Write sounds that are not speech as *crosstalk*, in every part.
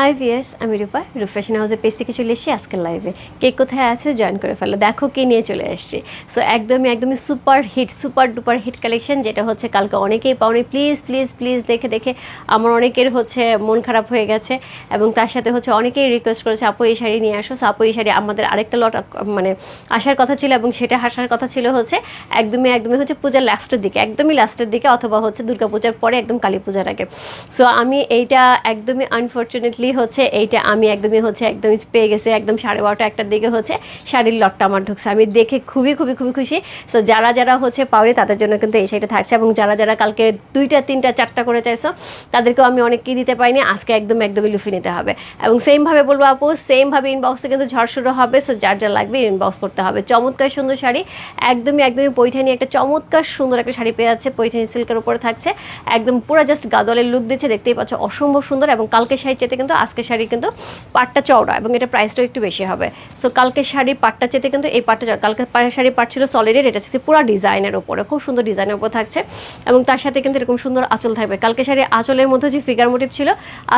High viewers আমি রূপা। রুফ্যাশন হাউসের page থেকে চলে এসেছি আজকের লাইভে কে কোথায় আছে জয়েন করে ফেলো। দেখো কে নিয়ে চলে এসেছি। সো একদমই একদমই super hit super duper hit collection যেটা হচ্ছে কালকে অনেকেই পাওনি। প্লিজ প্লিজ প্লিজ দেখে দেখে আমার অনেকের হচ্ছে মন খারাপ হয়ে গেছে এবং তার সাথে হচ্ছে অনেকেই রিকোয়েস্ট করেছে, আপু, এই শাড়ি নিয়ে আসো। আপু, এই শাড়ি আমাদের আরেকটা লট মানে আসার কথা ছিল এবং সেটা আসার কথা ছিল হচ্ছে একদমই একদমই হচ্ছে পূজার লাস্টের দিকে, একদমই লাস্টের দিকে অথবা হচ্ছে দুর্গাপূজার পরে একদম কালী পূজার আগে। সো আমি এইটা একদমই আনফর্চুনেটলি হচ্ছে, এইটা আমি একদমই হচ্ছে, একদমই পেয়ে গেছে, একদম সাড়ে বারোটা একটার দিকে হচ্ছে, শাড়ির লটটা আমার ঢুকছে। আমি দেখে খুবই খুবই খুবই খুশি। সো যারা যারা হচ্ছে পাওরি তাদের জন্য কিন্তু এই শাড়িটা থাকছে এবং যারা যারা কালকে দুইটা, তিনটা, চারটা করে চাইছো, তাদেরকেও আমি অনেককেই দিতে পারিনি, আজকে একদম, একদমই লুফি নিতে হবে। এবং সেমভাবে বলব আপু সেমভাবে ইনবক্সে কিন্তু ঝড় শুরু হবে সো যার যা লাগবে ইনবক্স করতে হবে। চমৎকার সুন্দর শাড়ি, একদমই একদমই পৈঠানি একটা চমৎকার সুন্দর একটা শাড়ি পেয়ে যাচ্ছে, পৈঠানি সিল্কের উপরে থাকছে। একদম পুরো জাস্ট গাদলের লুক দিচ্ছে, দেখতেই পাচ্ছ, অসম্ভব সুন্দর এবং কালকে শাড়ি চেতে কিন্তু আজকে শাড়ি কিন্তু পাটটা চওড়া এবং এটা প্রাইসটাও একটু বেশি হবে। সো কালকে শাড়ি পাটটা চেতে কিন্তু এই পাটটা কালকে শাড়ি পাট ছিল সলিডের এটা চেতে পুরো ডিজাইনের উপরে, খুব সুন্দর ডিজাইনের উপর থাকছে এবং তার সাথে কিন্তু এরকম সুন্দর আঁচল থাকবে। কালকে শাড়ি আঁচলের মধ্যে যে ফিগার মোটিভ ছিল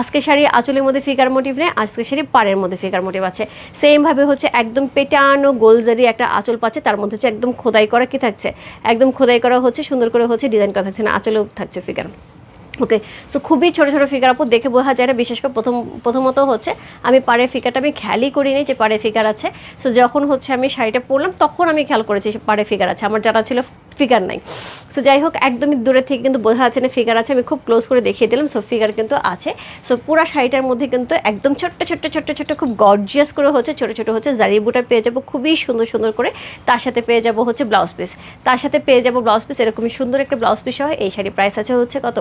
আজকে শাড়ি আঁচলের মধ্যে ফিগার মোটিভ নেই আজকে শাড়ি পাড়ের মধ্যে ফিগার মোটিভ আছে। সেমভাবে হচ্ছে একদম পেটানো গোলজারি একটা আঁচল পাচ্ছে, তার মধ্যে হচ্ছে একদম খোদাই করা কি থাকছে? একদম খোদাই করা হচ্ছে, সুন্দর করে হচ্ছে ডিজাইন করা থাকছে না, আঁচলেও থাকছে ফিগার ওকে সো খুবই ছোটো ছোটো ফিগার আপু, দেখে বোঝা যায় না, বিশেষ করে প্রথম, প্রথমত হচ্ছে আমি পাড়ের ফিগারটা আমি খেয়ালই করিনি যে পাড়ে ফিগার আছে। সো যখন হচ্ছে আমি শাড়িটা পরলাম, তখন আমি খেয়াল করেছি পাড়ে ফিগার আছে, আমার জানা ছিল ফিগার নাই। সো যাই হোক, একদমই দূরে থেকে কিন্তু বোঝা যাচ্ছে না ফিগার আছে, আমি খুব ক্লোজ করে দেখিয়ে দিলাম সো ফিগার কিন্তু আছে। সো পুরা শাড়িটার মধ্যে কিন্তু একদম ছোট্ট ছোট্ট ছোট্ট ছোট্ট, খুব গর্জিয়াস করে হচ্ছে ছোটো ছোটো হচ্ছে জারি বুটা পেয়ে যাব, খুবই সুন্দর সুন্দর করে। তার সাথে পেয়ে যাব হচ্ছে ব্লাউজ পিস তার সাথে পেয়ে যাব ব্লাউজ পিস এরকমই সুন্দর একটা ব্লাউজ পিস হয় এই শাড়ি প্রাইস আছে হচ্ছে কত?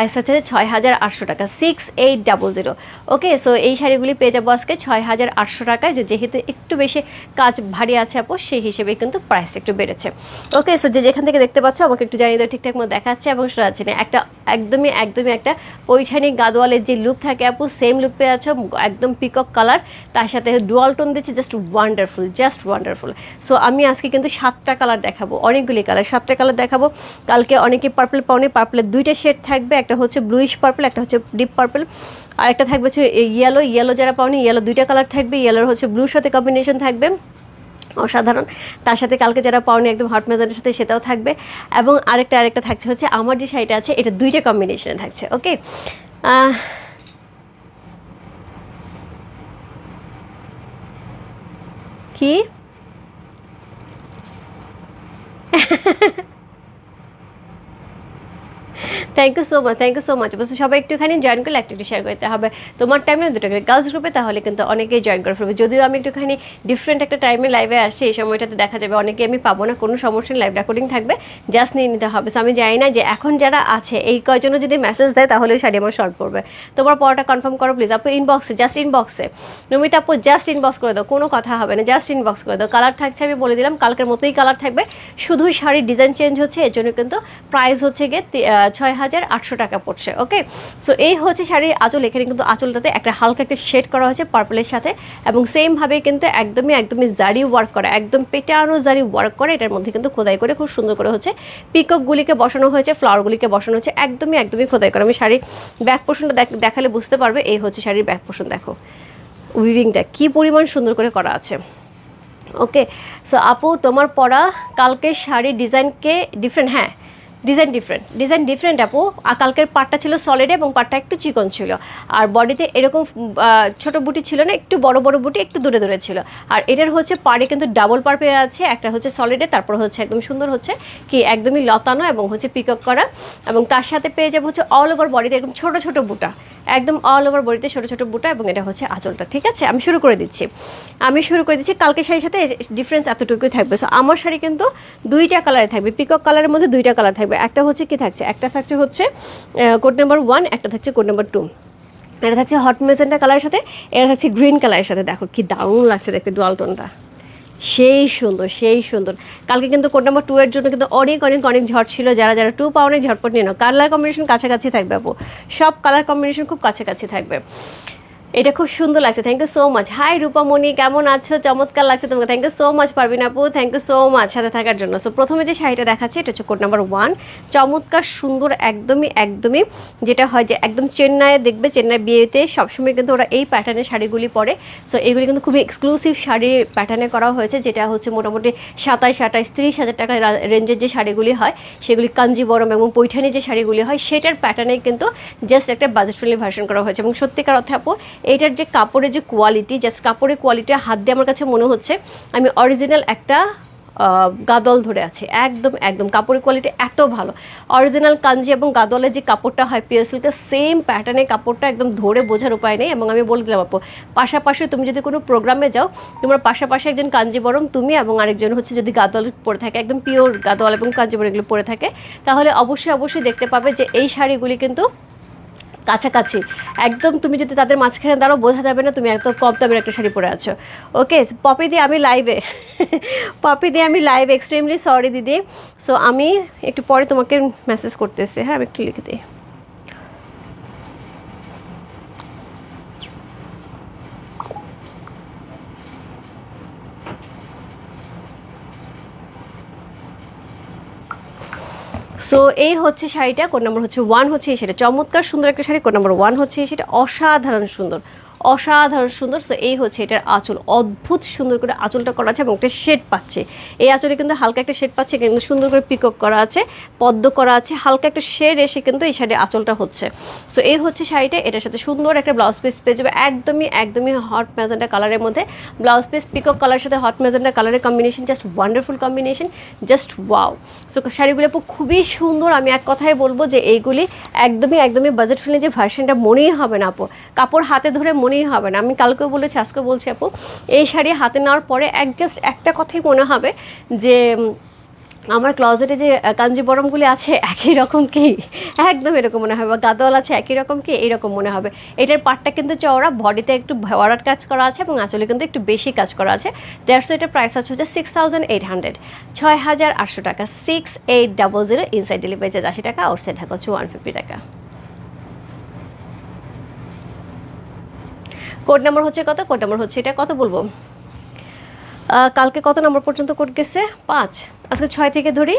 প্রাইস আছে ছয় হাজার আটশো টাকা six eight double zero okay so এই শাড়িগুলি পেয়ে যাব আজকে ছয় হাজার আটশো টাকায়। যেহেতু একটু বেশি কাজ ভারী আছে আপু, সেই হিসেবে কিন্তু প্রাইস একটু বেড়েছে। ওকে সো যে যেখান থেকে দেখতে পাচ্ছ, আমাকে একটু জানিয়ে দাও, ঠিকঠাক মতো দেখাচ্ছে এবং শোনাচ্ছে। না একটা একদমই একদমই একটা পৈঠানি গাদোয়ালের যে লুক থাকে আপু সেম লুক পেয়ে আছো একদম পিকক কালার তার সাথে ডুয়াল টোন দিচ্ছে just wonderful just wonderful so আমি আজকে কিন্তু সাতটা কালার দেখাবো, অনেকগুলি কালার সাতটা কালার দেখাবো। কালকে অনেকে পার্পল পাওনি পার্পলের দুইটা শেড থাকবে একটা হচ্ছে ব্লুইশ পার্পল একটা হচ্ছে ডিপ পার্পল আর একটা থাকবে হচ্ছে ইয়েলো ইয়েলো যারা পাওনি ইয়েলো দুইটা কালার থাকবে ইয়েলোর হচ্ছে ব্লুর সাথে কম্বিনেশন থাকবে, অসাধারণ। তার সাথে কালকে যারা পাওনি একদম হট মেজারের সাথে, সেটাও থাকবে। এবং আরেকটা আরেকটা থাকছে হচ্ছে আমার যে শাড়িটা আছে, এটা দুইটা কম্বিনেশনে থাকছে ওকে কি? *laughs* Thank you so much thank you so much বসে সবাই একটুখানি জয়েন করলে একটু শেয়ার করতে হবে। তোমার টাইমে দুটো করে গার্লস গ্রুপে তাহলে কিন্তু অনেকেই জয়েন করে ফেলবে। যদিও আমি একটুখানি ডিফারেন্ট একটা টাইমে লাইভে আসছি, এই সময়টাতে দেখা যাবে অনেকে আমি পাবো না, কোনো সমস্যা লাইভ রেকর্ডিং থাকবে জাস্ট নিয়ে নিতে হবে। সো আমি জানি না যে এখন যারা আছে, এই কয়জনও যদি মেসেজ দেয়, তাহলে শাড়ি আমার শর্ট পড়বে তোমার পড়াটা কনফার্ম করো প্লিজ আপু ইনবক্সে জাস্ট ইনবক্সে নমিতা আপু জাস্ট ইনবক্স করে দাও, কোনো কথা হবে না জাস্ট ইনবক্স করে দাও। কালার থাকছে, আমি বলে দিলাম, কালকের মতোই কালার থাকবে। শুধুই শাড়ির ডিজাইন চেঞ্জ হচ্ছে, এর জন্য কিন্তু প্রাইস হচ্ছে গিয়ে ছয় হাজার আটশো টাকা পড়ছে ওকে সো এই হচ্ছে শাড়ির আঁচল। এখানে কিন্তু আঁচলটাতে একটা হালকা একটা শেড করা হয়েছে পার্পলের সাথে এবং সেমভাবে কিন্তু একদমই একদমই জারি ওয়ার্ক করা, একদম পেটানো জারি ওয়ার্ক করে, এটার মধ্যে কিন্তু খোদাই করে খুব সুন্দর করে হচ্ছে পিকপগুলিকে বসানো হয়েছে ফ্লাওয়ারগুলিকে বসানো হয়েছে, একদমই একদমই খোদাই করা। আমি শাড়ির ব্যাক পোর্শনটা দেখালে বুঝতে পারবে, এই হচ্ছে শাড়ির ব্যাক পোর্শন দেখো। উইভিংটা কি পরিমাণ সুন্দর করে করা আছে ওকে সো আপু, তোমার পরা কালকে শাড়ির ডিজাইনকে ডিফারেন্ট হ্যাঁ? ডিজাইন ডিফারেন্ট ডিজাইন ডিফারেন্ট আপু, আর কালকের পাটটা ছিল সলিড এবং পাটটা একটু চিকন ছিল। আর বডিতে এরকম ছোট বুটি ছিল না, একটু বড় বড় বুটি, একটু দূরে দূরে ছিল। আর এটার হচ্ছে পাড়ে কিন্তু ডাবল পার পেয়ে আছে, একটা হচ্ছে সলিডে তারপর হচ্ছে একদম সুন্দর হচ্ছে কি একদমই লতানো এবং হচ্ছে পিকক করা। এবং তার সাথে পেয়ে যাব হচ্ছে অল ওভার বডিতে এরকম ছোট ছোট বুটা। একদম অল ওভার বডিতে ছোট ছোট বুটা এবং এটা হচ্ছে আঁচলটা, ঠিক আছে? আমি শুরু করে দিচ্ছি। আমি শুরু করে দিচ্ছি কালকে শাড়ির সাথে ডিফারেন্স এতটুকুই থাকবে। সো আমার শাড়ি কিন্তু দুইটা কালারে থাকবে পিকক কালারের মধ্যে দুইটা কালার থাকবে। একটা হচ্ছে কি থাকছে? একটা থাকছে হচ্ছে কোড নাম্বার ওয়ান একটা থাকছে কোড নাম্বার টু এটা থাকছে হট মেজেন্টা কালারের সাথে এটা থাকছে গ্রিন কালারের সাথে। দেখো কি দারুণ লাগছে দেখতে ডুয়াল টোনটা সেই সুন্দর সেই সুন্দর। কালকে কিন্তু কোড নাম্বার টু এর জন্য কিন্তু অনেক অনেক অনেক ঝড় ছিল। যারা যারা টু পাওয়া অনেক ঝটপট নিয়ে নাও। কালার কম্বিনেশন কাছাকাছি থাকবে আপু। সব কালার কম্বিনেশন খুব কাছাকাছি থাকবে। এটা খুব সুন্দর লাগছে। Thank you so much hi Rupamoni, কেমন আছো? চমৎকার লাগছে তোমাকে। Thank you so much Parvin আপু। থ্যাংক ইউ সো মাচ সাথে থাকার জন্য। সো প্রথমে যে শাড়িটা দেখাচ্ছে, এটা হচ্ছে কোড নাম্বার ওয়ান চমৎকার, সুন্দর, একদমই একদমই, যেটা হয় যে একদম চেন্নাইয়ে দেখবে, চেন্নাই বিয়েতে সবসময় কিন্তু ওরা এই প্যাটার্নের শাড়িগুলি পরে। সো এগুলি কিন্তু খুবই এক্সক্লুসিভ শাড়ির প্যাটার্নে করা হয়েছে, যেটা হচ্ছে মোটামুটি সাতাইশ আঠাইশ তিরিশ হাজার টাকা রেঞ্জের যে শাড়িগুলি হয়, সেগুলি কাঞ্জিবরম এবং পৈঠানি যে শাড়িগুলি হয়, সেটার প্যাটার্নে কিন্তু জাস্ট একটা বাজেট ফ্রেন্ডলি ভার্সন করা হয়েছে। এবং সত্যিকার অর্থে আপু এইটার যে কাপড়ের যে কোয়ালিটি জাস্ট কাপড়ের কোয়ালিটি হাত দিয়ে আমার কাছে মনে হচ্ছে, আমি অরিজিনাল একটা গাদল ধরে আছে। একদম একদম। কাপড়ের কোয়ালিটি এত ভালো। অরিজিনাল কাঞ্জি এবং গাদলের যে কাপড়টা হয় পিওর সিল্কের সেম প্যাটার্নের কাপড়টা একদম ধরে বোঝার উপায় নেই এবং আমি বলে দিলাম আপু, পাশাপাশি তুমি যদি কোনো প্রোগ্রামে যাও, তোমার পাশাপাশি একজন কাঞ্জি কাঞ্জিবরম তুমি এবং আরেকজন হচ্ছে যদি গাদল পরে থাকে, একদম পিওর গাদল এবং কাঞ্জিবরম এগুলো পরে থাকে, তাহলে অবশ্যই অবশ্যই দেখতে পাবে যে এই শাড়িগুলি কিন্তু কাছাকাছি। একদম তুমি যদি তাদের মাঝখানে দাঁড়াও, বোঝা যাবে না তুমি একদম কম দামের একটা শাড়ি পরে আছো। ওকে, পপি দিয়ে আমি লাইভে *laughs* পপি দিয়ে আমি লাইভ এক্সট্রিমলি সরি দিদি। সো আমি একটু পরে তোমাকে মেসেজ করতেছি। হ্যাঁ আমি একটু লিখে দিই। সো এই হচ্ছে শাড়িটা কোন নম্বর হচ্ছে ওয়ান হচ্ছে এই শাড়ি চমৎকার সুন্দর একটা শাড়ি কোন নম্বর ওয়ান হচ্ছে সেটা অসাধারণ সুন্দর। অসাধারণ সুন্দর। সো এই হচ্ছে এটার আঁচল। অদ্ভুত সুন্দর করে আঁচলটা করা আছে এবং একটা শেড পাচ্ছে। এই আঁচলে কিন্তু হালকা একটা শেড পাচ্ছে, কিন্তু সুন্দর করে পিকক করা আছে, পদ্ম করা আছে, হালকা একটা শেড এসে কিন্তু এই শাড়ির আঁচলটা হচ্ছে। সো এই হচ্ছে শাড়িটা, এটার সাথে সুন্দর একটা ব্লাউজ পিস পেয়ে যাবে। একদমই একদমই হট ম্যাজেন্টা কালারের মধ্যে। ব্লাউজ পিস, পিকক কালারের সাথে হট ম্যাজেন্টা কালারের combination just wonderful combination just wow so শাড়িগুলো খুবই সুন্দর। আমি এক কথায় বলব যে এইগুলি একদমই একদমই বাজেট ফ্রেন্ডলি যে ভার্সনটা মনেই হবে না, আপু। কাপড় হাতে ধরে মনেই হবে না। আমি কালকেও বলেছি, আজকেও বলছি আপু, এই শাড়ি হাতে নেওয়ার পরে এক জাস্ট একটা কথাই মনে হবে যে আমার ক্লজেটে যে কাঞ্জিবরমগুলি আছে, একই রকম কি? একদম এরকম মনে হবে। বা গাদোয়াল আছে, একই রকম কি? এইরকম মনে হবে। এটার পাটটা কিন্তু চওড়া বডিতে একটু ভরাট কাজ করা আছে এবং আঁচলে কিন্তু একটু বেশি কাজ করা আছে। দেড়শো এটার প্রাইস আছে হচ্ছে সিক্স থাউজেন্ড এইট হান্ড্রেড ছয় হাজার আটশো টাকা six eight double zero inside delivery charge আশি টাকা আউটসাইড ঢাকা হচ্ছে ওয়ান ফিফটি টাকা। কোড নাম্বার হচ্ছে কত? কোড নাম্বার হচ্ছে এটা কত বলব? কালকে কত নম্বর পর্যন্ত কোড গেছে? পাঁচ। আজকে ছয় থেকে ধরি।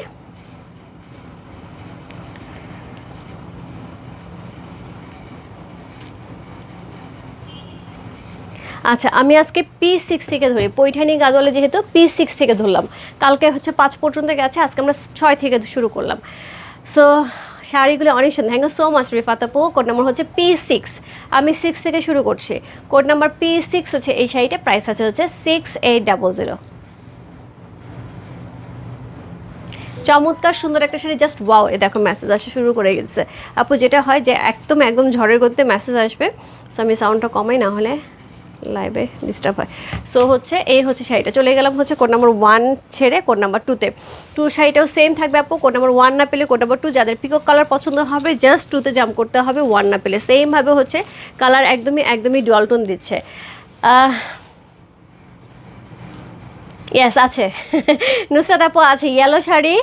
আচ্ছা আমি আজকে পি সিক্স থেকে ধরি। পৈঠানি গাজলে যেহেতু পি সিক্স থেকে ধরলাম। কালকে হচ্ছে পাঁচ পর্যন্ত গেছে, আজকে আমরা ছয় থেকে শুরু করলাম। সো শাড়িগুলো অনেক সুন্দর। Thank you so much Rifat আপু কোড নাম্বার হচ্ছে পি সিক্স আমি সিক্স থেকে শুরু করছি। কোড নাম্বার পি সিক্স হচ্ছে, এই শাড়িটা প্রাইস আছে হচ্ছে সিক্স এইট ডাবল জিরো চমৎকার সুন্দর একটা শাড়ি জাস্ট ওয়াও এ দেখো মেসেজ আসা শুরু করে গেছে। আপু, যেটা হয় যে একদম একদম ঝড়ের গতিতে মেসেজ আসবে। সো আমি সাউন্ডটা কমাই, না হলে লাইভে ডিস্টার্ব হয়। সো হচ্ছে এই হচ্ছে শাড়িটা। চলে গেলাম হচ্ছে কোড নাম্বার ওয়ান ছেড়ে কোড নাম্বার টুতে টু শাড়িটাও সেম থাকবে আপু। কোড নাম্বার ওয়ান না পেলে কোড নাম্বার টু যাদের পিকক কালার পছন্দ হবে জাস্ট টুতে জাম্প করতে হবে ওয়ান না পেলে। সেমভাবে হচ্ছে কালার একদমই একদমই ডলটন দিচ্ছে। ইয়েস আছে। *laughs* নুসরাত আপু, আছে। ইয়েলো শাড়ি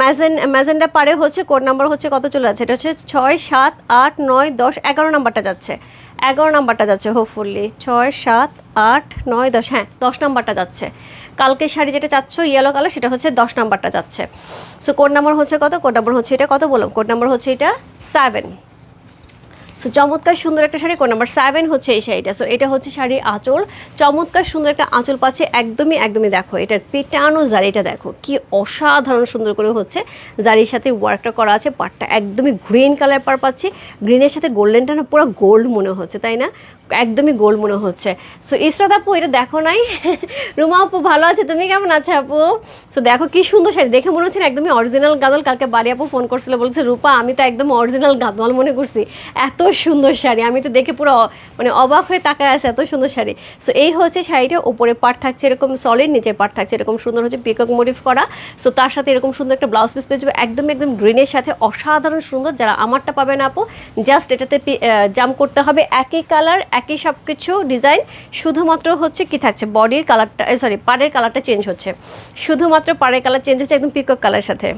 ম্যাজেন ম্যাজেন্ডা পারে হচ্ছে কোড নাম্বার হচ্ছে কত চলে যাচ্ছে? এটা হচ্ছে ছয়, সাত, আট, নয়, দশ, এগারো নাম্বারটা যাচ্ছে। এগারো নাম্বারটা যাচ্ছে হোপফুলি ছয়, সাত, আট, নয়, দশ হ্যাঁ দশ নাম্বারটা যাচ্ছে। কালকে শাড়ি যেটা চাচ্ছ ইয়েলো কালার সেটা হচ্ছে দশ নাম্বারটা যাচ্ছে। সো কোড নাম্বার হচ্ছে কত? কোড নাম্বার হচ্ছে এটা কত বললাম? কোড নাম্বার হচ্ছে এটা সেভেন সো চমৎকার সুন্দর একটা শাড়ি কোন নাম্বার সেভেন হচ্ছে এই শাড়িটা। সো এটা হচ্ছে শাড়ির আঁচল। চমৎকার সুন্দর একটা আঁচল পাচ্ছে, একদমই একদমই দেখো, এটার পেটানো জারিটা দেখো, কি অসাধারণ সুন্দর করে হচ্ছে। জারির সাথে ওয়ার্কটা করা আছে, পাটটা একদমই গ্রিন কালার পার পাচ্ছি। গ্রিনের সাথে গোল্ডেনটা না পুরো গোল্ড মনে হচ্ছে, তাই না? একদমই গোল্ড মনে হচ্ছে। সো ইসরাত আপু, এটা দেখো নাই? রুমা আপু, ভালো আছে? তুমি কেমন আছো আপু? সো দেখো কি সুন্দর শাড়ি, দেখে মনে হচ্ছে একদমই অরিজিনাল গাদল, কালকে বাড়ি আপু ফোন করছিল, বলছে, রূপা, আমি তো একদম অরিজিনাল গাদল মনে করছি। এত সুন্দর শাড়ি। আমি তো দেখে পুরো মানে অবাক হয়ে তাকায় আছে এত সুন্দর শাড়ি। সো এই হচ্ছে শাড়িটা, উপরে পাট থাকছে এরকম সলিড নিচে পাট থাকছে এরকম সুন্দর হচ্ছে পিকক মোটিভ করা। সো তার সাথে এরকম সুন্দর একটা ব্লাউজ পিস পেয়ে যাবে, একদম একদম গ্রিনের সাথে অসাধারণ সুন্দর। যারা আমারটা পাবে না আপু জাস্ট এটাতে জাম করতে হবে। একই কালার একই সব কিছু ডিজাইন শুধুমাত্র হচ্ছে কি থাকছে বডির কালারটা সরি পাড়ের কালারটা চেঞ্জ হচ্ছে। শুধুমাত্র পাড়ের কালার চেঞ্জ হচ্ছে একদম পিকক কালার সাথে।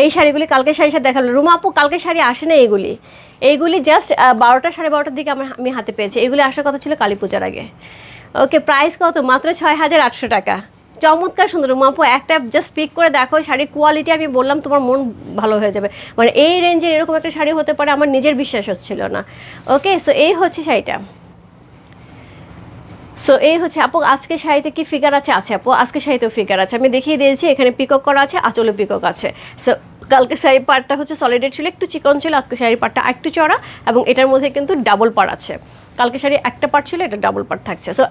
এই শাড়িগুলি কালকে শাড়ির সাথে দেখাল। রুমা আপু কালকে শাড়ি আসে না এইগুলি এইগুলি জাস্ট বারোটা সাড়ে বারোটার দিকে আমার আমি হাতে পেয়েছি। এগুলি আসার কথা ছিল কালী পূজার আগে। ওকে প্রাইস কত? মাত্র ছয় হাজার আটশো টাকা। চমৎকার সুন্দর। রুমা আপু, একটা জাস্ট পিক করে দেখো শাড়ির কোয়ালিটি আমি বললাম, তোমার মন ভালো হয়ে যাবে। মানে এই রেঞ্জের এরকম একটা শাড়ি হতে পারে, আমার নিজের বিশ্বাস হচ্ছিল না। ওকে সো এই হচ্ছে শাড়িটা। সো এই হচ্ছে আপু আজকে শাড়িতে কি ফিগার আছে? আছে আপু আজকে শাড়িতেও ফিগার আছে। আমি দেখিয়ে দিয়েছি, এখানে পিকক করা আছে আঁচলে পিকক আছে। সো কালকে শাড়ি পার্টটা হচ্ছে সলিডেড ছিল, একটু চিকন ছিল আজকে শাড়ির পার্টটা একটু চড়া এবং এটার মধ্যে কিন্তু ডাবল পার্ট আছে। কালকে শাড়ি একটা পার্ট ছিল, এটা ডাবল পার্ট থাকছে। সো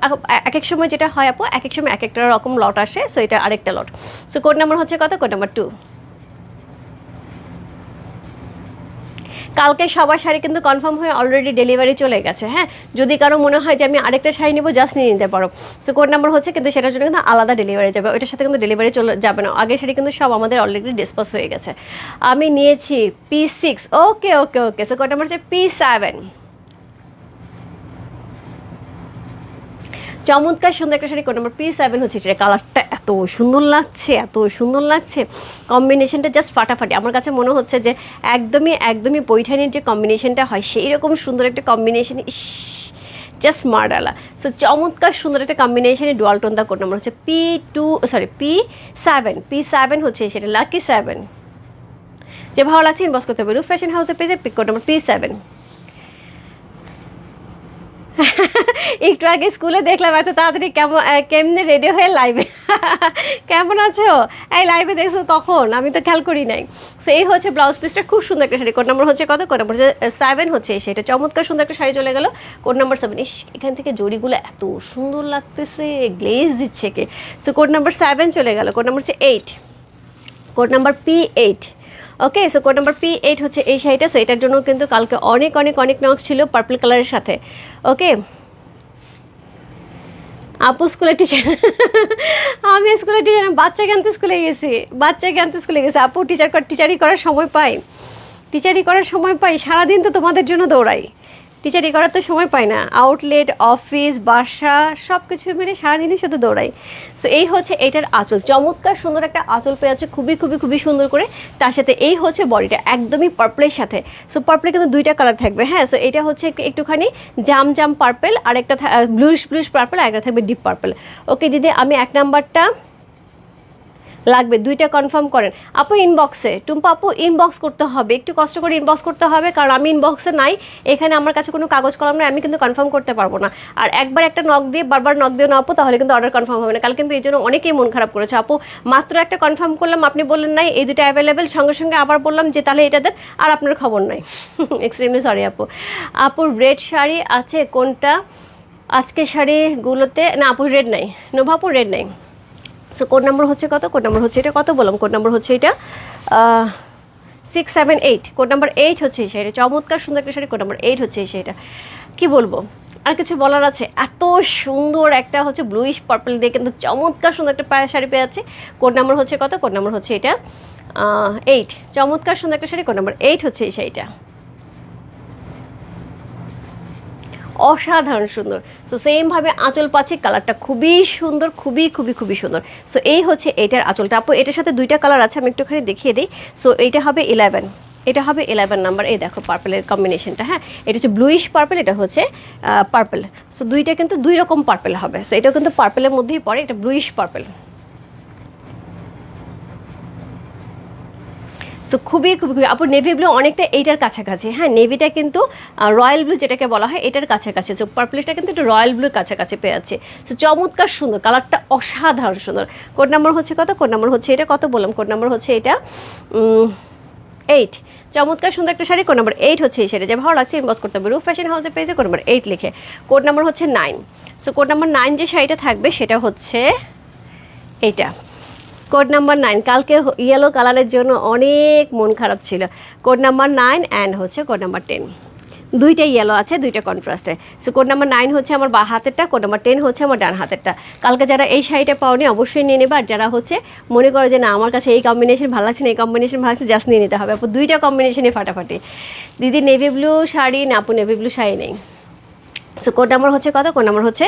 এক এক সময় যেটা হয় আপু, এক এক সময় এক একটা রকম লট আসে সো এটা আরেকটা লট সো কোড নাম্বার হচ্ছে কত? কোড নাম্বার টু কালকে সবার শাড়ি কিন্তু কনফার্ম হয়ে অলরেডি ডেলিভারি চলে গেছে হ্যাঁ? যদি কারও মনে হয় যে আমি আরেকটা শাড়ি নেব জাস্ট নিয়ে নিতে পারো। সো কোড নাম্বার হচ্ছে কিন্তু সেটার জন্য কিন্তু আলাদা ডেলিভারি যাবে। ওইটার সাথে কিন্তু ডেলিভারি চলে যাবে না। আগের শাড়ি কিন্তু সব আমাদের অলরেডি ডিসপোজ হয়ে গেছে। আমি নিয়েছি P six okay okay okay so code number হচ্ছে পি সেভেন চমৎকার সুন্দর একটা শাড়ি কোড নাম্বার পি সেভেন হচ্ছে সেটা কালারটা এত সুন্দর লাগছে, এত সুন্দর লাগছে। কম্বিনেশনটা জাস্ট ফাটাফাটি। আমার কাছে মনে হচ্ছে যে একদমই একদমই পৈঠানির যে কম্বিনেশনটা হয় সেই রকম সুন্দর একটা কম্বিনেশন ইস জাস্ট মার্ডালা। সো চমৎকার সুন্দর একটা কম্বিনেশনে ডুয়াল টোন দা কোড নাম্বার হচ্ছে P two sorry P seven P seven হচ্ছে সেটা লাকি সেভেন যে ভালো লাগছে ইনবক্স করতে হবে। রুফ ফ্যাশন হাউসে পেজে pick code number P seven একটু আগে স্কুলে দেখলাম, এত তাড়াতাড়ি কেমন কেমনে রেডি হয়ে লাইভে কেমন আছো? এই লাইভে দেখছ কখন? আমি তো খেয়াল করি নাই। সো এই হচ্ছে ব্লাউজ পিসটা খুব সুন্দর একটা শাড়ি। কোড নম্বর হচ্ছে কত? কোড নম্বর হচ্ছে সেভেন হচ্ছে শাড়িটা। চমৎকার সুন্দর একটা শাড়ি চলে গেল। কোড নাম্বার সেভেন ইস, এখান থেকে জড়িগুলো এত সুন্দর লাগতেছে গ্লেজ দিচ্ছে কে। সো কোড নাম্বার সেভেন চলে গেল। কোড নাম্বার হচ্ছে eight code number P eight okay so code number P eight হচ্ছে এই শাড়িটা সো এটার জন্য কিন্তু কালকে অনেক অনেক অনেক নক ছিল পার্পল কালারের সাথে। ওকে আপু স্কুলের টিচার আমি স্কুলের টিচার বাচ্চা জ্ঞানতে স্কুলে গেছি, বাচ্চা জ্ঞানতে স্কুলে গেছি। আপু টিচার টিচারই করার সময় পাই। টিচারই করার সময় পাই, সারাদিন তো তোমাদের জন্য দৌড়াই। টিচারি করার তো সময় পাই না। আউটলেট অফিস বাসা সব কিছু মিলে সারাদিনই শুধু দৌড়াই। সো এই হচ্ছে এটার আঁচল। চমৎকার সুন্দর একটা আঁচল পেয়ে আছে খুবই খুবই খুবই সুন্দর করে। তার সাথে এই হচ্ছে বডিটা একদমই পার্পলের সাথে। সো পার্পলে কিন্তু দুইটা কালার থাকবে হ্যাঁ? সো এটা হচ্ছে একটুখানি জাম জাম পার্পেল আর একটা ব্লুশ ব্লুশ পার্পেল আর একটা থাকবে ডিপ পার্পেল ওকে দিদি, আমি এক নাম্বারটা লাগবে, দুইটা কনফার্ম করেন। আপু ইনবক্সে টুম্পা আপু ইনবক্স করতে হবে। একটু কষ্ট করে ইনবক্স করতে হবে, কারণ আমি ইনবক্সে নাই। এখানে আমার কাছে কোনো কাগজ কলম নেই, আমি কিন্তু কনফার্ম করতে পারব না। আর একবার একটা নক দিয়ে, বারবার নক দিয়ে না আপু, তাহলে কিন্তু অর্ডার কনফার্ম হবে না। কাল কিন্তু এই জন্য অনেকেই মন খারাপ করেছে। আপু, মাত্র একটা কনফার্ম করলাম, আপনি বললেন নাই, এই দুটো অ্যাভেলেবেল সঙ্গে সঙ্গে আবার বললাম যে, তাহলে এটা দেন, আর আপনার খবর নাই। *laughs* এক্সট্রিমলি সরি আপু। আপুর রেড শাড়ি আছে কোনটা? আজকে শাড়িগুলোতে, না আপু রেড নাই। নোভাপুর রেড নাই। সো কোড নাম্বার হচ্ছে কত? কোড নাম্বার হচ্ছে এটা কত বললাম? কোড নাম্বার হচ্ছে এটা six seven eight code number eight হচ্ছে এই শাড়িটা। চমৎকার, সুন্দর একটা শাড়ি। কোড নাম্বার এইট হচ্ছে এই শাড়িটা। কী বলব? আর কিছু বলার আছে? এত সুন্দর একটা হচ্ছে ব্লুইশ পার্পল দিয়ে কিন্তু চমৎকার সুন্দর একটা পায়ের শাড়ি পেয়ে আছে কোড নাম্বার হচ্ছে কত? কোড নাম্বার হচ্ছে এটা এইট চমৎকার সুন্দর একটা শাড়ি। কোড নাম্বার এইট হচ্ছে এই শাড়িটা। অসাধারণ সুন্দর। সো সেমভাবে আঁচল পাচ্ছে কালারটা খুবই সুন্দর, খুবই খুবই খুবই সুন্দর। সো এই হচ্ছে এটার আঁচলটা। আপু, এটার সাথে দুইটা কালার আছে, আমি একটুখানি দেখিয়ে দিই। সো এইটা হবে ইলেভেন এটা হবে ইলেভেন নাম্বার এই দেখো পার্পেলের কম্বিনেশনটা হ্যাঁ? এটা হচ্ছে ব্লুইশ পার্পেল এটা হচ্ছে পার্পেল সো দুইটা কিন্তু দুই রকম পার্পেল হবে। সো এটাও কিন্তু পার্পেলের মধ্যেই পড়ে, এটা ব্লুইশ পার্পেল সো খুবই খুবই খুবই আপু নেভি ব্লু অনেকটা এইটার কাছাকাছি। হ্যাঁ নেভিটা কিন্তু রয়্যাল ব্লু যেটাকে বলা হয়, এটার কাছাকাছি। সো পার্পলিশটা কিন্তু একটু রয়্যাল ব্লুর কাছাকাছি পেয়ে আছে সো চমৎকার সুন্দর কালারটা অসাধারণ সুন্দর। কোড নাম্বার হচ্ছে কত? কোড নাম্বার হচ্ছে এটা কত বললাম? কোড নাম্বার হচ্ছে এটা এইট চমৎকার সুন্দর একটা শাড়ি। কোড নাম্বার এইট হচ্ছে এই শাড়ি যে ভালো লাগছে ইনবক্স করতে হবে। রুফ ফ্যাশন হাউসে পেয়েছে কোড নাম্বার এইট লিখে। কোড নাম্বার হচ্ছে nine so code number nine যে শাড়িটা থাকবে, সেটা হচ্ছে এইটা কোড নাম্বার নাইন। কালকে ইয়েলো কালারের জন্য অনেক মন খারাপ ছিল। কোড নাম্বার নাইন অ্যান্ড হচ্ছে কোড নাম্বার টেন দুইটা ইয়েলো আছে, দুইটা কন্ট্রাস্টে সো কোড নাম্বার নাইন হচ্ছে আমার বা হাতেরটা, কোড নাম্বার টেন হচ্ছে আমার ডান হাতেরটা। কালকে যারা এই শাড়িটা পাওনি অবশ্যই নিয়ে নেবে। আর যারা হচ্ছে মনে করো যে, না, আমার কাছে এই কম্বিনেশন ভালো লাগছে না, এই কম্বিনেশন ভালো লাগছে জাস্ট নিয়ে নিতে হবে। আপু, দুইটা কম্বিনেশনে ফাটাফাটি। দিদি নেভি ব্লু শাড়ি, না, আপু নেভি ব্লু শাড়ি নেই। সো কোড নাম্বার হচ্ছে কত? কোড নাম্বার হচ্ছে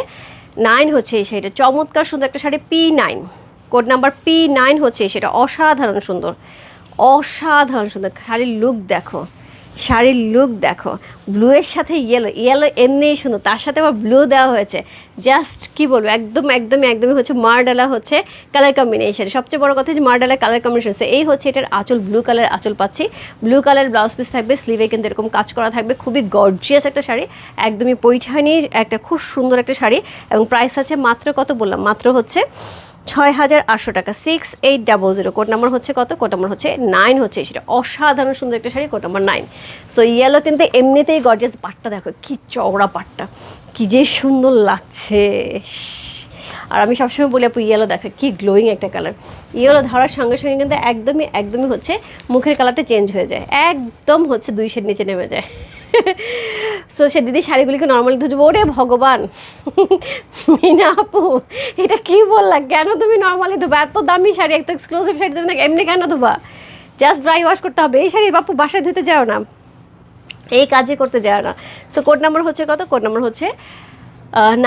নাইন হচ্ছে এই শাড়িটা। চমৎকার সুন্দর একটা sari P nine code number P nine হচ্ছে, সেটা অসাধারণ সুন্দর। অসাধারণ সুন্দর। শাড়ির লুক দেখো। শাড়ির লুক দেখো। ব্লুয়ের সাথে ইয়েলো ইয়েলো এমনিই সুন্দর। তার সাথে আবার ব্লু দেওয়া হয়েছে। জাস্ট কি বলব, একদম, একদমই একদমই হচ্ছে মারডালা হচ্ছে কালার কম্বিনেশন সবচেয়ে বড় কথা যে মারডালা কালার কম্বিনেশন এই হচ্ছে এটার আঁচল ব্লু কালার আঁচল পাচ্ছি। ব্লু কালার ব্লাউজ পিস থাকবে স্লিভে কিন্তু এরকম কাজ করা থাকবে। খুবই গর্জিয়াস একটা শাড়ি। একদমই পৈঠানির একটা খুব সুন্দর একটা শাড়ি। এবং প্রাইস আছে মাত্র কত বললাম? মাত্র হচ্ছে ছয় হাজার আটশো টাকা six eight double zero code number হচ্ছে কত? কোড নাম্বার হচ্ছে নাইন হচ্ছে, সেটা অসাধারণ সুন্দর একটা sari code number nine so yellow কিন্তু এমনিতেই গর্জিয়াস পাটটা দেখো, কি চওড়া পাটটা, কি যে সুন্দর লাগছে। আর আমি সবসময় বলি, আপু ইয়েলো দেখো, কি গ্লোয়িং একটা কালার ইয়েলো ধরার সঙ্গে সঙ্গে কিন্তু একদমই একদমই হচ্ছে মুখের কালারটা চেঞ্জ হয়ে যায়। একদম হচ্ছে দুই শেড নিচে নেমে যায়। সো সে দিদি শাড়িগুলিকে নর্মালি ধুজব ওরে ভগবান মিনা আপু এটা কি বললা? কেন তুমি নর্মালি ধোবা? এত দামি শাড়ি, এত এক্সক্লুসিভ শাড়ি তুমি না এমনি কেন ধোবা? জাস্ট ড্রাই ওয়াশ করতে হবে। এই শাড়ি বাপু বাসায় ধুতে যাও না। এই কাজই করতে যাও না। সো কোড নাম্বার হচ্ছে কত? কোড নাম্বার হচ্ছে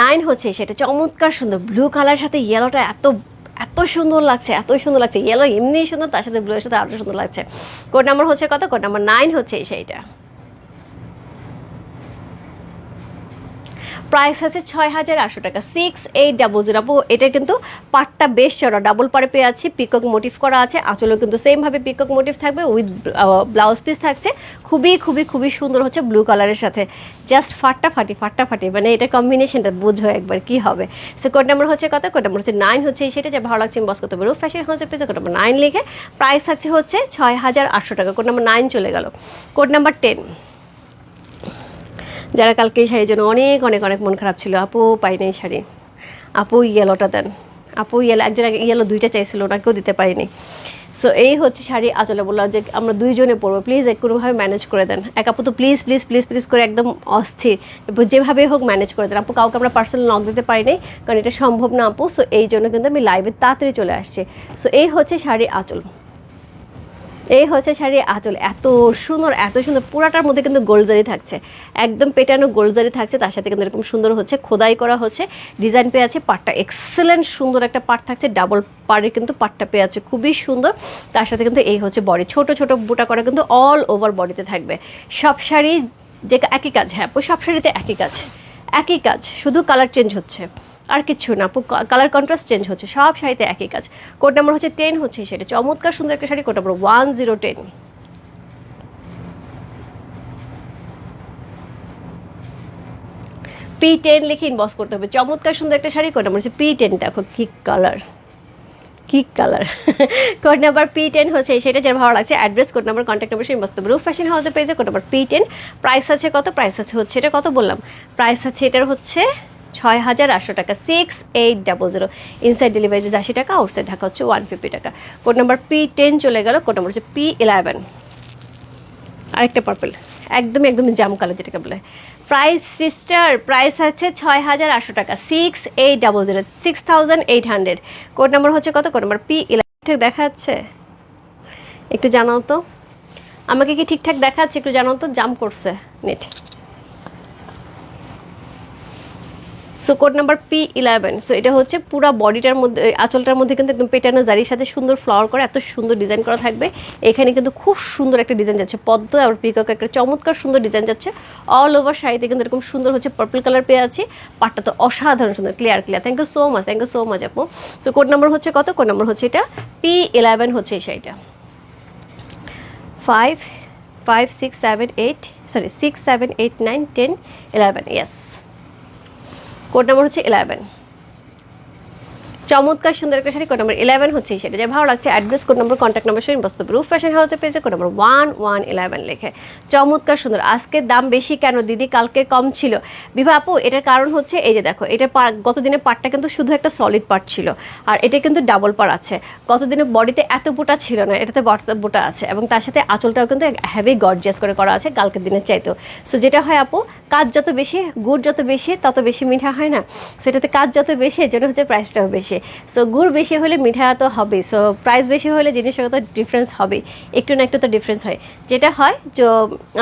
নাইন হচ্ছে। সেটা চমৎকার সুন্দর। ব্লু কালার সাথে ইয়েলোটা এত এত সুন্দর লাগছে, এত সুন্দর লাগছে। ইয়েলো এমনি সুন্দর, তার সাথে ব্লুয়ের সাথে আরও সুন্দর লাগছে। কোড নাম্বার হচ্ছে কত? কোড নাম্বার নাইন হচ্ছে এই প্রাইস আছে ছয় হাজার আটশো টাকা। সিক্স এইট ডাবল জিরো আপু এটা কিন্তু পাটটা বেশ চড়া। ডাবল পারে পেয়ে আছে পিকক মোটিভ করা আছে। আঁচলও কিন্তু সেমভাবে পিকক মোটিভ থাকবে উইথ ব্লাউজ পিস থাকছে। খুবই খুবই খুবই সুন্দর হচ্ছে ব্লু কালারের সাথে। জাস্ট ফাটটা ফাটি ফাটটা ফাটি মানে এটা কম্বিনেশনটা বুঝো একবার কি হবে। সো কোড নাম্বার হচ্ছে কত? কোড নাম্বার হচ্ছে নাইন হচ্ছে সেটা, যে ভালো লাগছে বস করতে পারব ফ্যাশন হচ্ছে পেজে কোড নাম্বার নাইন লিখে প্রাইস থাকছে হচ্ছে ছয় হাজার আটশো টাকা। কোড নাম্বার নাইন চলে গেল। কোড নাম্বার টেন যারা কালকে এই শাড়ির জন্য অনেক অনেক অনেক মন খারাপ ছিল, আপু পাই নাই শাড়ি। আপু ইয়েলোটা দেন। আপু ইয়েলো একজন ইয়েলো দুইটা চাইছিল, ওনাকেও দিতে পারিনি। সো এই হচ্ছে শাড়ি আচলে বললাম যে আমরা দুইজনে পরবো। প্লিজ এক কোনোভাবে ম্যানেজ করে দেন। এক আপু তো প্লিজ প্লিজ প্লিজ প্লিজ করে একদম অস্থির। যেভাবে হোক ম্যানেজ করে দেন। আপু কাউকে আমরা পার্সোনাল নক দিতে পারিনি, কারণ এটা সম্ভব না, আপু। সো এই জন্য কিন্তু আমি লাইভে তাড়াতাড়ি চলে আসছি। সো এই হচ্ছে শাড়ি আঁচল। এই হচ্ছে শাড়ি আঁচল। এত সুন্দর এত সুন্দর। পুরাটার মধ্যে কিন্তু গোলজারি থাকছে। একদম পেটানো গোলজারি থাকছে। তার সাথে কিন্তু এরকম সুন্দর হচ্ছে, খোদাই করা হচ্ছে। ডিজাইন পেয়ে আছে পাটটা। এক্সেলেন্ট সুন্দর একটা পাট থাকছে। ডাবল পাড়ে কিন্তু পাটটা পেয়ে আছে। খুবই সুন্দর। তার সাথে কিন্তু এই হচ্ছে বডি ছোট ছোট বুটা করা কিন্তু অল ওভার বডিতে থাকবে। সব শাড়ি যে একই কাজ হ্যাঁ সব শাড়িতে একই কাজ। একই কাজ। শুধু কালার চেঞ্জ হচ্ছে। আর কিছু না কালার কন্ট্রাস্ট চেঞ্জ হচ্ছে, সব শাড়িতে একই কাজ। কোড নাম্বার হচ্ছে টেন হচ্ছে সেটা চমৎকার সুন্দর একটা sari code number one zero ten P ten লিখে ইনবক্স করতে হবে, চমৎকার সুন্দর একটা শাড়ি কোড নাম্বার হচ্ছে পি টেন দেখো কি কালার কি colour code number P ten হচ্ছে সেটা যার ভালো লাগছে address code number contact number সেই বস্তু রুফ ফ্যাশন হাউসে পেয়েছে code number P ten price আছে কত? প্রাইস আছে হচ্ছে, এটা কত বললাম? প্রাইস আছে এটার হচ্ছে ছয় হাজার আটশো টাকা six eight double zero inside delivery আশি টাকা আউটসাইড ঢাকা হচ্ছে ওয়ান ফিফটি টাকা। কোড নাম্বার পি টেন চলে গেল কোড নাম্বার হচ্ছে পি ইলেভেন আরেকটা পার্পল একদমই একদমই জাম কালার যেটাকে বলে। প্রাইস সিস্টার প্রাইস আছে ছয় হাজার আটশো টাকা six eight double zero six thousand eight hundred code number হচ্ছে কত? কোড নাম্বার পি ইলেভেন ঠিক দেখা যাচ্ছে একটু জানাও তো। আমাকে কি ঠিকঠাক দেখা যাচ্ছে একটু জানাও তো, জাম করছে net so code number P eleven so এটা হচ্ছে পুরো বডিটার মধ্যে আঁচলটার মধ্যে কিন্তু একদম পেটানো জারির সাথে সুন্দর ফ্লাওয়ার করে, এত সুন্দর ডিজাইন করা থাকবে। এখানে কিন্তু খুব সুন্দর একটা ডিজাইন যাচ্ছে, পদ্ম আর পিকক একটা চমৎকার সুন্দর ডিজাইন যাচ্ছে। অল ওভার শাড়িতে কিন্তু এরকম সুন্দর হচ্ছে পার্পল কালার পেয়ে আছে। পাটটা তো অসাধারণ সুন্দর clear clear thank you so much thank you so much আপু। সো কোড নাম্বার হচ্ছে কত? কোড নাম্বার হচ্ছে এটা পি ইলেভেন হচ্ছে এই শাড়িটা। Five five six seven eight sorry six seven eight nine ten eleven yes code number হচ্ছে eleven চমৎকার সুন্দর একটা শাড়ি কোড নম্বর ইলেভেন হচ্ছে সেটা যে ভালো লাগছে address code number contact number সহিত বস্তু রুফ ফ্যাশন হাউসে পেয়েছে code number one one eleven লেখে। চমৎকার সুন্দর। আজকে দাম বেশি কেন দিদি? কালকে কম ছিল। বিভা আপু, এটার কারণ হচ্ছে, এই যে দেখো, এটা গত দিনের পার্টটা কিন্তু শুধু একটা সলিড পার্ট ছিল, আর এটা কিন্তু ডাবল পার আছে। গতদিনে বডিতে এত বোটা ছিল না, এটাতে বোটা আছে, এবং তার সাথে আঁচলটাও কিন্তু হ্যাভি গর্জিয়াস করে করা আছে কালকের দিনের চাইতেও। সো যেটা হয় আপু, কাজ যত বেশি, গুড় যত বেশি, তত বেশি মিঠা হয় না? সেটাতে কাজ যত বেশি জন্য হচ্ছে প্রাইসটাও বেশি। আসে সো গুড় বেশি হলে মিঠা তো হবে সো প্রাইস বেশি হলে জিনিসের তো ডিফারেন্স হবে একটু না একটু তো ডিফারেন্স হয়। যেটা হয় যে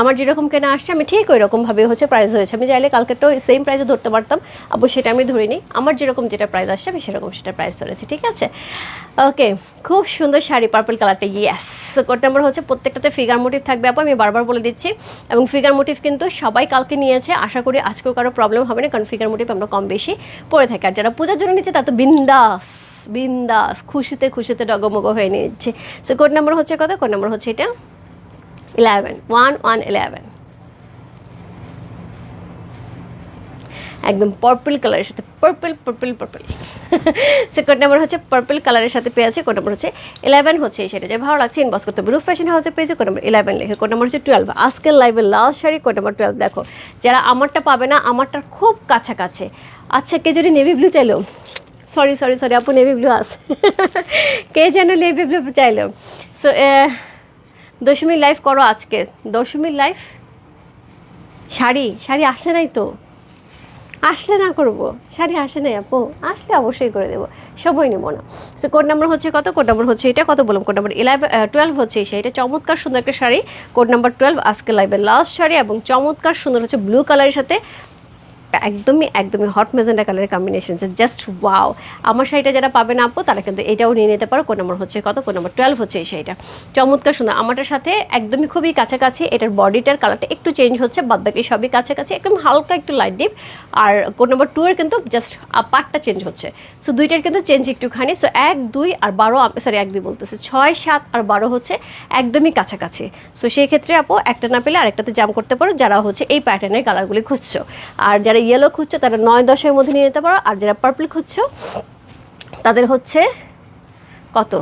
আমার যেরকম কেনা আসছে, আমি ঠিক ওই রকমভাবে হচ্ছে প্রাইস হয়েছে। আমি চাইলে কালকে তো সেম প্রাইসে ধরতে পারতাম। আবার সেটা আমি ধরিনি আমার যেরকম যেটা প্রাইস আসছে, আমি সেরকম সেটা প্রাইস ধরেছি, ঠিক আছে? ওকে খুব সুন্দর শাড়ি পার্পল কালারটা ইয়েস কোড নাম্বার হচ্ছে প্রত্যেকটাতে ফিগার মোটিভ থাকবে, আপু। আমি বারবার বলে দিচ্ছি। এবং ফিগার মোটিভ কিন্তু সবাই কালকে নিয়েছে। আশা করি আজকেও কারও প্রবলেম হবে না, কারণ ফিগার মোটিভ আমরা কম বেশি পরে থাকি। আর যারা পূজার জন্য নিচ্ছে তা তো বিন্দাস বিন্দাস, খুশিতে খুশিতে ডগমগ হয়ে নিচ্ছে সো কোড নাম্বার হচ্ছে কত? কোড নাম্বার হচ্ছে এটা ইলেভেন ওয়ান ওয়ান ইলেভেন একদম পার্পল কালারের সাথে পার্পল পার্পল পার্পল সে কোড নাম্বার হচ্ছে পার্পল কালারের সাথে পেয়ে আছে কোড নাম্বার হচ্ছে ইলেভেন হচ্ছে সেটা যে ভালো লাগছে ইনবক্স করতে হবে। রুফ ফ্যাশন হাউসে পেয়েছে কোড নাম্বার ইলেভেন লিখে। কোড নাম্বার হচ্ছে টুয়েলভ আজকের লাইভে লাস্ট শাড়ি কোড নাম্বার টুয়েলভ দেখো। যারা আমারটা পাবে না, আমারটার খুব কাছাকাছি। আচ্ছা কে যদি নেভি ব্লু চাইলো? সরি সরি সরি আপু নেভি ব্লু আছে। কে যেন নেভি ব্লু চাইলো। সো দশমীর লাইফ করো আজকে। দশমীর লাইফ শাড়ি শাড়ি আসে নাই তো? আসলে না করব। শাড়ি আসে নাই আপু। আসলে অবশ্যই করে দেবো। সবই নেব না। সো কোড নাম্বার হচ্ছে কত? কোড নাম্বার হচ্ছে এটা, কত বললাম? কোড নাম্বার ইলেভেন টুয়েলভ হচ্ছে এই শাড়িটা। চমৎকার সুন্দর একটা শাড়ি। কোড নাম্বার টুয়েলভ আজকে লাইভের লাস্ট শাড়ি এবং চমৎকার সুন্দর হচ্ছে ব্লু কালারের সাথে একদমই একদমই হট মেজেন্ডা কালারের কম্বিনেশন জাস্ট ওয়াও আমার শাড়িটা যারা পাবে না আপু, তারা কিন্তু এটাও নিয়ে নিতে পারো। কোন নম্বর হচ্ছে কত, কোন নম্বর টুয়েলভ হচ্ছে এই শাড়িটা। চমৎকার সুন্দর। আমারটার সাথে একদমই খুবই কাছাকাছি এটার বডিটার কালারটা একটু চেঞ্জ হচ্ছে বাদ বাকি সবই কাছাকাছি, একদম হালকা একটু লাইট ডিপ আর কোন নম্বর টু এর কিন্তু জাস্ট পার্টটা চেঞ্জ হচ্ছে। সো দুইটার কিন্তু চেঞ্জ একটুখানি। সো এক, দুই আর বারো সরি এক, দুই বলতেছে। ছয়, সাত আর বারো হচ্ছে একদমই কাছাকাছি। সো সেই ক্ষেত্রে আপু, একটা না পেলে আরেকটাতে জাম করতে পারো। যারা হচ্ছে এই প্যাটার্নের কালারগুলি খুঁজছো। আর যারা ইয়েলো খুঁজছো, তারা নয় দশের মধ্যে নিয়ে নিতে পারো। আর যারা পার্পল খুঁজছো, তাদের হচ্ছে কত?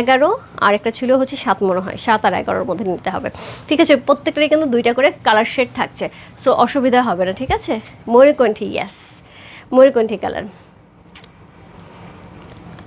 এগারো, আর একটা ছিল হচ্ছে সাত মনে হয়, সাত আর এগারোর মধ্যে নিতে হবে। ঠিক আছে প্রত্যেকটাই কিন্তু দুইটা করে কালার শেড থাকছে। সো অসুবিধা হবে না, ঠিক আছে? ময়ূরকণ্ঠী ইয়াস ময়ূরকণ্ঠী কালার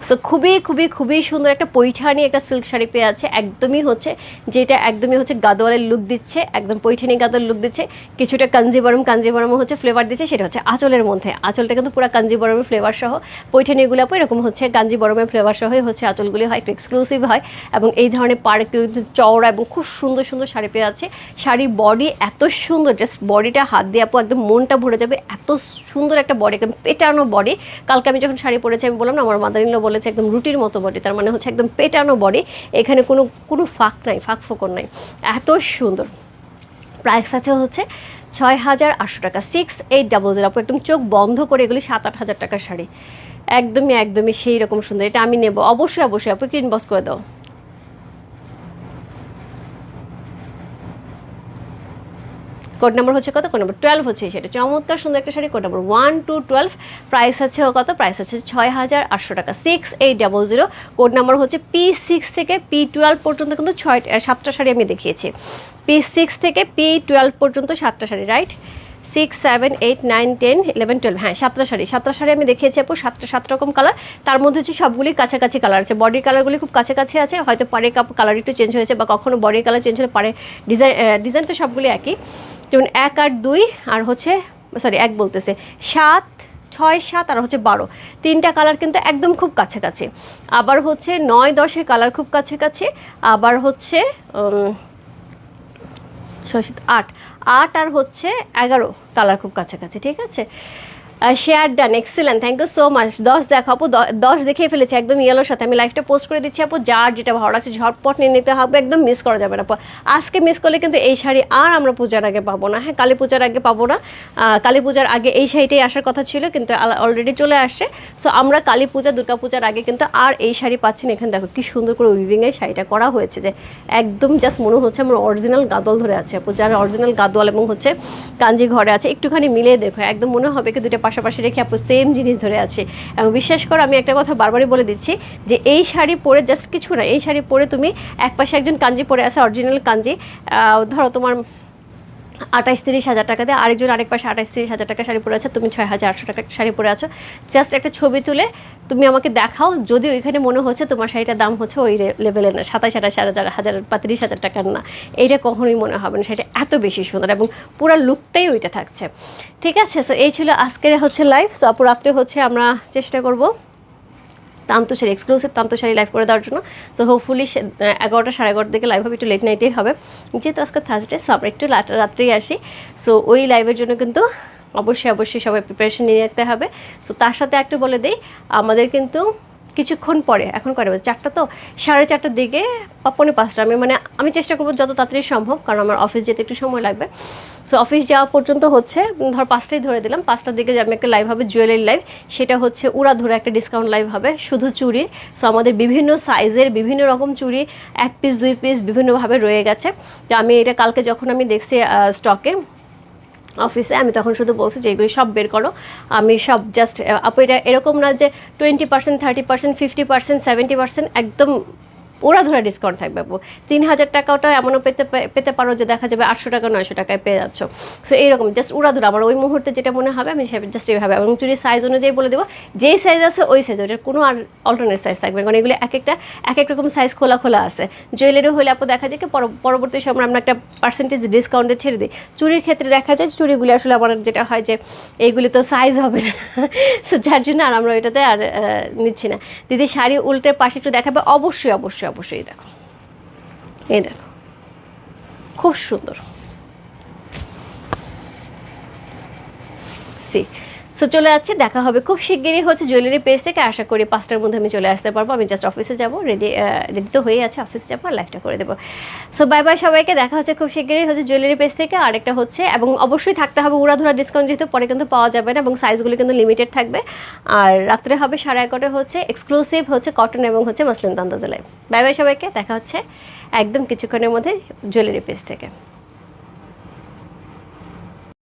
সো খুবই খুবই খুবই সুন্দর একটা পৈঠানি একটা সিল্ক শাড়ি পেয়ে আছে। একদমই হচ্ছে, যেটা একদমই হচ্ছে গাদোয়ালের লুক দিচ্ছে, একদম পৈঠানি গাদোয়াল লুক দিচ্ছে। কিছুটা কাঞ্জিবরম কাঞ্জিবরমও হচ্ছে ফ্লেভার দিচ্ছে, সেটা হচ্ছে আঁচলের মধ্যে। আঁচলটা কিন্তু পুরো কাঞ্জিবরমের ফ্লেভার সহ, পৈঠানিগুলো এরকম হচ্ছে কাঞ্জিবরমের ফ্লেভার সহই হচ্ছে, আঁচলগুলি হয়, একটু এক্সক্লুসিভ হয়। এবং এই ধরনের পার একটু চওড়া এবং খুব সুন্দর সুন্দর শাড়ি পেয়ে আছে। শাড়ি বডি এত সুন্দর জাস্ট বডিটা হাত দিয়ে আপু একদম মনটা ভরে যাবে। এত সুন্দর একটা বডি একদম পেটানো বডি কালকে আমি যখন শাড়ি পরেছি, আমি বললাম না, আমার মাদারিনলো বলেছে একদম রুটির মতো বডি তার মানে হচ্ছে একদম পেটানো বডি এখানে কোনো কোনো ফাঁক নাই, ফাঁক ফোকর নাই। এত সুন্দর। প্রাইস আছে হচ্ছে ছয় হাজার আটশো টাকা সিক্স এইট ডাবল জিরো আপু, একদম চোখ বন্ধ করে এগুলি সাত আট হাজার টাকার শাড়ি। একদমই একদমই সেই রকম সুন্দর। এটা আমি নেব। অবশ্যই অবশ্যই। আপু কিনবস করে দাও। কোড নাম্বার হচ্ছে কত? কোড নাম্বার টুয়েলভ হচ্ছে সেটা চমৎকার সুন্দর একটা sari, code number one two twelve price আছে কত? প্রাইস আছে ছয় হাজার আটশো টাকা। Six eight double zero code number হচ্ছে পি সিক্স থেকে পি টুয়েলভ পর্যন্ত কিন্তু ছয় সাতটা শাড়ি আমি দেখিয়েছি। পি সিক্স থেকে পি টুয়েলভ পর্যন্ত সাতটা sari right six seven eight nine ten eleven twelve হ্যাঁ সাতটা শাড়ি। সাতটা শাড়ি আমি দেখিয়েছি আপু, সাতটা সাত রকম কালার তার মধ্যে হচ্ছে সবগুলি কাছাকাছি কালার আছে। বডির কালারগুলি খুব কাছাকাছি আছে। হয়তো পারে কাপ কালার একটু চেঞ্জ হয়েছে বা কখনো বডির কালার চেঞ্জ হলে পারে ডিজাইন ডিজাইন তো সবগুলি একই। যেমন এক আর দুই আর হচ্ছে সরি এক বলতেছে। সাত, ছয়, সাত আর হচ্ছে বারো। তিনটা কালার কিন্তু একদম খুব কাছাকাছি। আবার হচ্ছে নয়, দশের কালার খুব কাছাকাছি। আবার হচ্ছে ছয় আট। আট আর হচ্ছে এগারো কালার খুব কাছাকাছি ঠিক আছে? Share done excellent thank you so much দশ দেখো আপু দশ দেখেই ফেলেছি একদম ইয়েলোর সাথে। আমি লাইফটা পোস্ট করে দিচ্ছি আপু, যার যেটা ভালো লাগছে ঝটপট নিয়ে নিতে হবে, একদম মিস করা যাবে না আজকে মিস করলে কিন্তু এই শাড়ি আর আমরা পূজার আগে পাবো না। হ্যাঁ কালী পূজার আগে পাবো না। কালী পূজার আগে এই শাড়িটাই আসার কথা ছিল, কিন্তু অলরেডি চলে আসছে। সো আমরা কালী পূজা, দুর্গা পূজার আগে কিন্তু আর এই শাড়ি পাচ্ছি না। এখানে দেখো কি সুন্দর করে উইভিংয়ে শাড়িটা করা হয়েছে যে একদম জাস্ট মনে হচ্ছে আমার অরিজিনাল গাদল ধরে আছে আপু, যার অরিজিনাল গাদোয়াল এবং হচ্ছে কাঞ্জি ঘরে আছে। একটুখানি মিলিয়ে দেখো, একদম মনে হবে কি দুটো পাশাপাশি রেখে আপু সেম জিনিস ধরে আছে। এবং বিশ্বাস করো, আমি একটা কথা বারবারই বলে দিচ্ছি যে এই শাড়ি পরে জাস্ট কিছু না, এই শাড়ি পরে তুমি এক পাশে একজন কাঞ্জি পরে আছে অরিজিনাল কাঞ্জি। ধরো তোমার আঠাইশ তিরিশ হাজার টাকা দিয়ে আরেকজন আরেক পাশে আঠাইশ তিরিশ হাজার টাকা শাড়ি পরে আছে, তুমি ছয় হাজার আটশো টাকা শাড়ি পরে আছো। জাস্ট একটা ছবি তুলে তুমি আমাকে দেখাও, যদি ওইখানে মনে হচ্ছে তোমার শাড়িটার দাম হচ্ছে ওই লেভেলের না, সাতাশ, আঠাশ হাজার হাজার বা তিরিশ হাজার টাকার না। এইটা কখনোই মনে হবে না সেটা এত বেশি সুন্দর এবং পুরো লুকটাই ওইটা থাকছে। ঠিক আছে সো এই ছিল আজকের হচ্ছে লাইফ সো আপু রাত্রে হচ্ছে আমরা চেষ্টা করব তান্তশাড়ি এক্সক্লুসিভ তান্তশাড়ি লাইভ করে দেওয়ার জন্য। তো হোপফুলি এগারোটা সাড়ে এগারোটার দিকে লাইভ হবে, একটু লেট নাইটেই হবে। যেহেতু আজকে থার্সডে সো আমরা একটু রাত- রাত্রেই আসি। সো ওই লাইভের জন্য কিন্তু অবশ্যই অবশ্যই সবাই প্রিপারেশন নিয়ে রাখতে হবে। সো তার সাথে একটু বলে দিই, আমাদের কিন্তু কিছুক্ষণ পরে, এখন করে বাজে? চারটা তো? সাড়ে চারটার দিকে বা পৌনে পাঁচটা। আমি মানে আমি চেষ্টা করব যত তাড়াতাড়ি সম্ভব, কারণ আমার অফিস যেতে একটু সময় লাগবে। সো অফিস যাওয়া পর্যন্ত হচ্ছে ধর পাঁচটাই ধরে দিলাম। পাঁচটার দিকে আমি একটা লাইভ হবে জুয়েলারি লাইভ সেটা হচ্ছে উড়া ধরে একটা ডিসকাউন্ট লাইভ হবে, শুধু চুরির সো আমাদের বিভিন্ন সাইজের বিভিন্ন রকম চুড়ি, এক পিস দুই পিস বিভিন্নভাবে রয়ে গেছে। তো আমি এটা কালকে যখন আমি দেখছি স্টকে অফিসে, আমি তখন শুধু বলছি যে এগুলি সব বের করো। আমি সব জাস্ট আপু, এটা এরকম না যে twenty percent thirty percent fifty percent seventy percent একদম ওরা ধরে ডিসকাউন্ট থাকবে আপু তিন হাজার টাকাটা এমনও পেতে পেতে পারো যে দেখা যাবে আটশো টাকা, নয়শো টাকায় পেয়ে যাচ্ছ। সো এইরকম জাস্ট উড়া ধরে আমার ওই মুহূর্তে যেটা মনে হবে, আমি জাস্ট এইভাবে এবং চুরির সাইজ অনুযায়ী বলে দেবো যেই সাইজ আছে ওই সাইজ ওটার কোনো আর অল্টারনেট সাইজ থাকবে। কারণ এগুলো এক একটা, এক এক রকম সাইজ খোলা খোলা আছে। জুয়েলারি হলে আপু দেখা যায় কি, পর- পরবর্তী সময় আমরা একটা পার্সেন্টেজ ডিসকাউন্টে ছেড়ে দিই। চুরির ক্ষেত্রে দেখা যায় চুরিগুলি আসলে আমার যেটা হয় যে এইগুলি তো সাইজ হবে না। সো যার জন্য আর আমরা ওইটাতে আর নিচ্ছি না। দিদি, শাড়ি উল্টে পাশে একটু দেখাবে? অবশ্যই অবশ্যই অবশ্যই দেখো। এই দেখো। খুব সুন্দর। সি সো চলে যাচ্ছে দেখা হবে খুব শিগগিরই হচ্ছে জুয়েলারি পেজ থেকে। আশা করি পাঁচটার মধ্যে আমি চলে আসতে পারব। আমি জাস্ট অফিসে যাব। রেডি রেডি তো হয়ে আছে। অফিসে যাব আর লাইফটা করে দেবো। সো বাই বাই সবাইকে। দেখা হচ্ছে খুব শিগগিরই হচ্ছে জুয়েলারি পেজ থেকে। আরেকটা হচ্ছে, এবং অবশ্যই থাকতে হবে উড়াধুরা ডিসকাউন্ট যেহেতু পরে কিন্তু পাওয়া যাবে না, এবং সাইজগুলো কিন্তু লিমিটেড থাকবে। আর রাত্রে হবে সাড়ে এগারোটা হচ্ছে এক্সক্লুসিভ হচ্ছে কটন এবং হচ্ছে মাসলিন তান্দাজেলায় বাই বাই সবাইকে। দেখা হচ্ছে একদম কিছুক্ষণের মধ্যে জুয়েলারি পেজ থেকে।